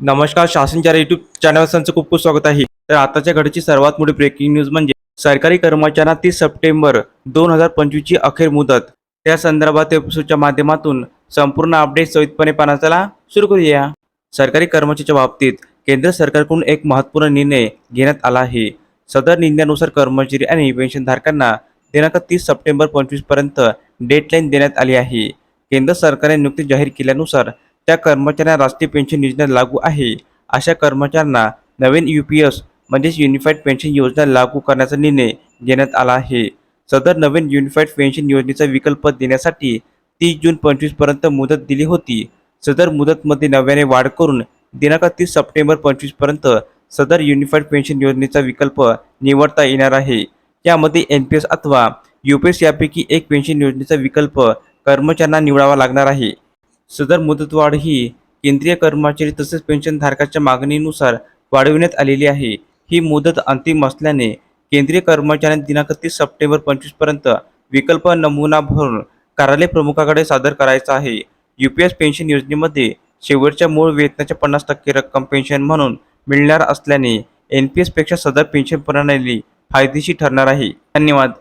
नमस्कार शासनच्या युट्यूब चॅनलचं खूप खूप स्वागत आहे. तर आताच्या घडीची सर्वात मोठी ब्रेकिंग न्यूज म्हणजे सरकारी कर्मचाऱ्यांना तीस सप्टेंबर दोन हजार पंचवीसची अखेर मुदत. त्या संदर्भात एपिसोडच्या माध्यमातून संपूर्ण अपडेट सवितपणे पानाचाला सुरू करूया. सरकारी कर्मचाऱ्याच्या बाबतीत केंद्र सरकारकडून एक महत्त्वपूर्ण निर्णय घेण्यात आला आहे. सदर निर्णयानुसार कर्मचारी आणि पेन्शनधारकांना दिनांक तीस सप्टेंबर पंचवीसपर्यंत डेडलाईन देण्यात आली आहे. केंद्र सरकारने नुकतीच जाहीर केल्यानुसार त्या कर्मचाऱ्यांना राष्ट्रीय पेन्शन योजना लागू आहे. अशा कर्मचाऱ्यांना नवीन यू पी एस म्हणजेच युनिफाईड पेन्शन योजना लागू करण्याचा निर्णय घेण्यात आला आहे. सदर नवीन युनिफाईड पेन्शन योजनेचा विकल्प देण्यासाठी तीस जून पंचवीसपर्यंत मुदत दिली होती. सदर मुदतमध्ये नव्याने वाढ करून दिनांक तीस सप्टेंबर पंचवीसपर्यंत सदर युनिफाईड पेन्शन योजनेचा विकल्प निवडता येणार आहे. यामध्ये एन पी एस अथवा यू पी एस यापैकी एक पेन्शन योजनेचा विकल्प कर्मचाऱ्यांना निवडावा लागणार आहे. सदर मुदतवाढ ही केंद्रीय कर्मचारी तसेच पेन्शनधारकाच्या मागणीनुसार वाढविण्यात आलेली आहे. ही मुदत अंतिम असल्याने केंद्रीय कर्मचाऱ्यांनी दिनांक तीस सप्टेंबर पंचवीसपर्यंत विकल्प नमुना भरून कार्यालय प्रमुखाकडे सादर करायचा आहे. यू पी एस पेन्शन योजनेमध्ये शेवटच्या मूळ वेतनाच्या पन्नास टक्के रक्कम पेन्शन म्हणून मिळणार असल्याने एन पी एसपेक्षा सदर पेन्शन प्रणाली फायदेशीर ठरणार आहे. धन्यवाद.